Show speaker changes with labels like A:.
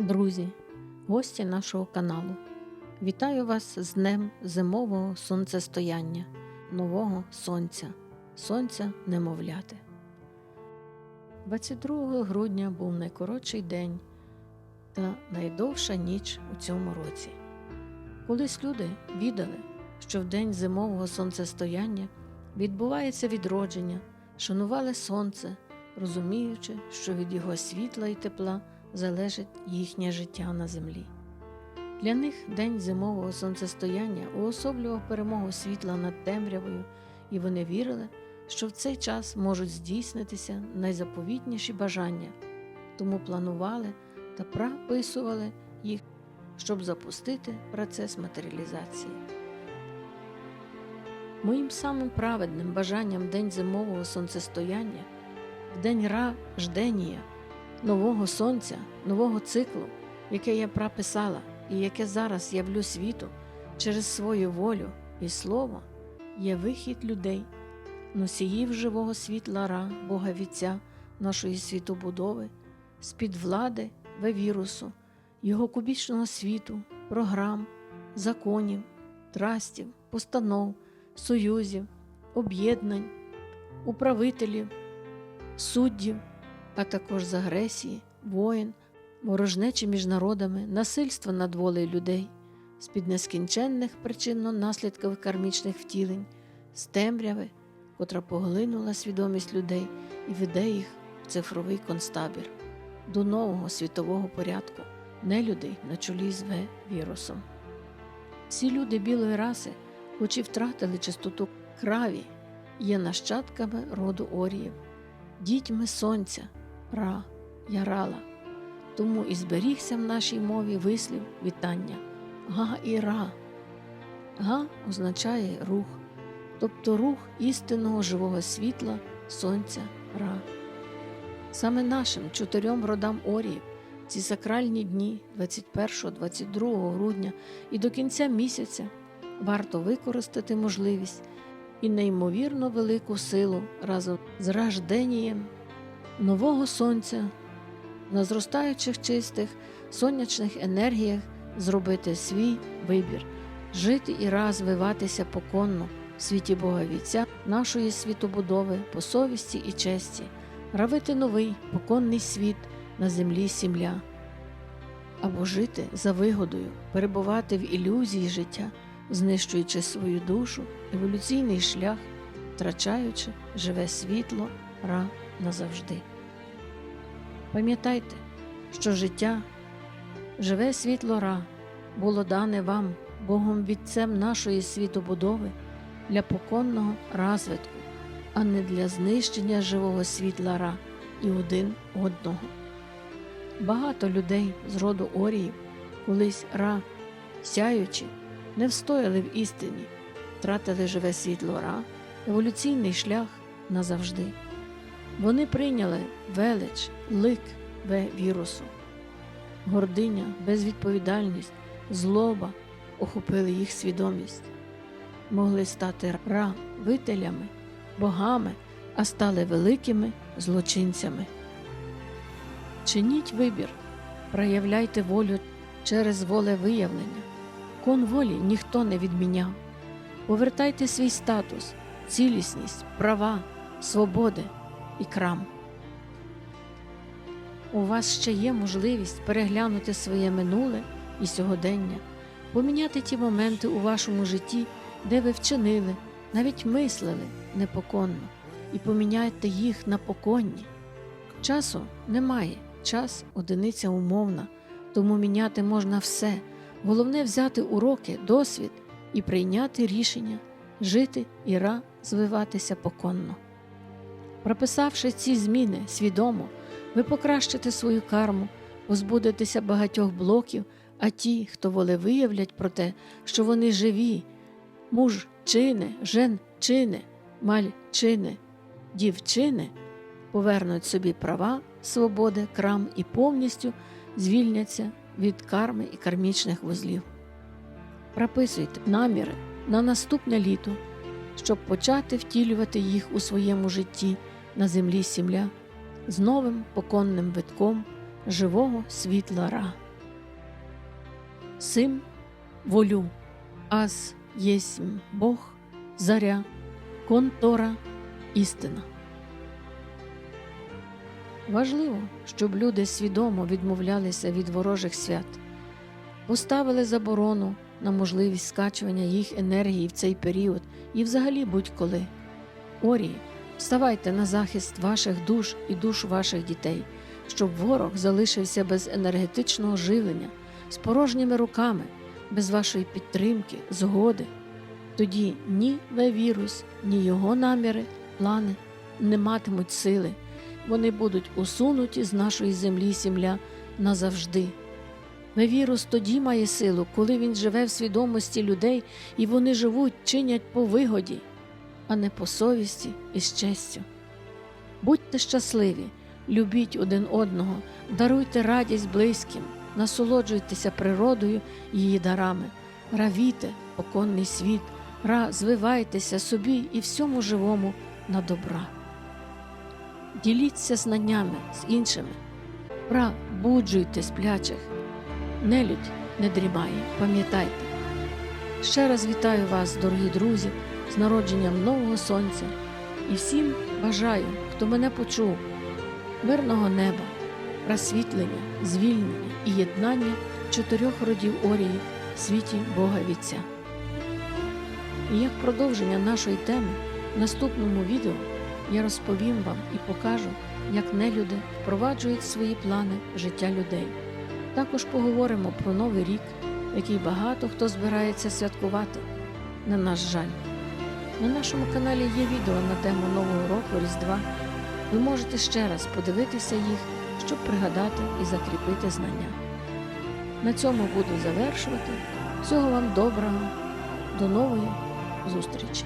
A: Друзі, гості нашого каналу, вітаю вас з Днем зимового сонцестояння, нового сонця, сонця немовляти. 22 грудня був найкоротший день та найдовша ніч у цьому році. Колись люди відали, що в день зимового сонцестояння відбувається відродження, шанували сонце, розуміючи, що від його світла і тепла залежить їхнє життя на землі. Для них день зимового сонцестояння уособлював перемогу світла над темрявою, і вони вірили, що в цей час можуть здійснитися найзаповітніші бажання, тому планували та прописували їх, щоб запустити процес матеріалізації. Моїм самим праведним бажанням день зимового сонцестояння, в день ра жденія, нового сонця, нового циклу, яке я прописала і яке зараз явлю світу через свою волю і слово, є вихід людей, носіїв живого світла ра, Бога Вітця, нашої світобудови, з-під влади вірусу, його кубічного світу, програм, законів, трастів, постанов, союзів, об'єднань, управителів, суддів а також з агресії, воїн, ворожнечі між народами, насильства над волею людей, з-під нескінченних причинно-наслідкових кармічних втілень, з темряви, котра поглинула свідомість людей і веде їх в цифровий концтабір, до нового світового порядку, не людей на чолі з В вірусом. Всі люди білої раси, хоч і втратили чистоту краві, є нащадками роду Оріїв, дітьми сонця. Ра, Ярала. Тому і зберігся в нашій мові вислів вітання Га і Ра. Га означає рух, тобто рух істинного живого світла, сонця Ра. Саме нашим чотирьом родам Оріїв ці сакральні дні 21-22 грудня і до кінця місяця варто використати можливість і неймовірно велику силу разом з ражденієм нового сонця, на зростаючих чистих сонячних енергіях зробити свій вибір, жити і розвиватися поконно в світі Бога Вітця, нашої світобудови по совісті і честі, равити новий поконний світ на землі сім'я, або жити за вигодою, перебувати в ілюзії життя, знищуючи свою душу, еволюційний шлях, втрачаючи живе світло, ра назавжди. Пам'ятайте, що життя, живе світло ра, було дане вам Богом Вітцем нашої світобудови для поконного розвитку, а не для знищення живого світла ра і один одного. Багато людей з роду Оріїв, колись ра, сяючи, не встояли в істині, втратили живе світло ра, еволюційний шлях назавжди. Вони прийняли велич, лик вірусу. Гординя, безвідповідальність, злоба охопили їх свідомість, могли стати правителями, богами, а стали великими злочинцями. Чиніть вибір, проявляйте волю через волевиявлення. Кон волі ніхто не відміняв. Повертайте свій статус, цілісність, права, свободи і крам. У вас ще є можливість переглянути своє минуле і сьогодення, поміняти ті моменти у вашому житті, де ви вчинили, навіть мислили непоконно, і поміняйте їх на поконні. Часу немає, час одиниця умовна, тому міняти можна все. Головне взяти уроки, досвід і прийняти рішення жити і розвиватися поконно. Прописавши ці зміни свідомо, ви покращите свою карму, позбудетеся багатьох блоків, а ті, хто волевиявлять про те, що вони живі, муж чине, жен чине, маль чине, дівчини, повернуть собі права, свободи, крам і повністю звільняться від карми і кармічних вузлів. Прописуйте наміри на наступне літо, щоб почати втілювати їх у своєму житті на землі сім'я з новим поконним витком живого світла ра. Сим волю, аз єсмь Бог, заря, контора, істина. Важливо, щоб люди свідомо відмовлялися від ворожих свят, поставили заборону на можливість скачування їх енергії в цей період і взагалі будь-коли. Орії, вставайте на захист ваших душ і душ ваших дітей, щоб ворог залишився без енергетичного живлення, з порожніми руками, без вашої підтримки, згоди. Тоді ні вірус, ні його наміри, плани не матимуть сили. Вони будуть усунуті з нашої землі сім'я назавжди. Вірус тоді має силу, коли він живе в свідомості людей і вони живуть, чинять по вигоді, а не по совісті і з честю. Будьте щасливі, любіть один одного, даруйте радість близьким, насолоджуйтеся природою її дарами, равіте поконний світ, ра звивайтеся собі і всьому живому на добра. Діліться знаннями з іншими, пробуджуйте сплячих. Нелюдь не дрімає, пам'ятайте. Ще раз вітаю вас, дорогі друзі, з народженням нового сонця і всім бажаю, хто мене почув, мирного неба, просвітлення, звільнення і єднання чотирьох родів Орії в світі Бога Вітця. І як продовження нашої теми в наступному відео я розповім вам і покажу, як нелюди впроваджують свої плани життя людей. Також поговоримо про Новий рік, який багато хто збирається святкувати. На наш жаль. На нашому каналі є відео на тему Нового року Різдва. Ви можете ще раз подивитися їх, щоб пригадати і закріпити знання. На цьому буду завершувати. Всього вам доброго, до нової зустрічі!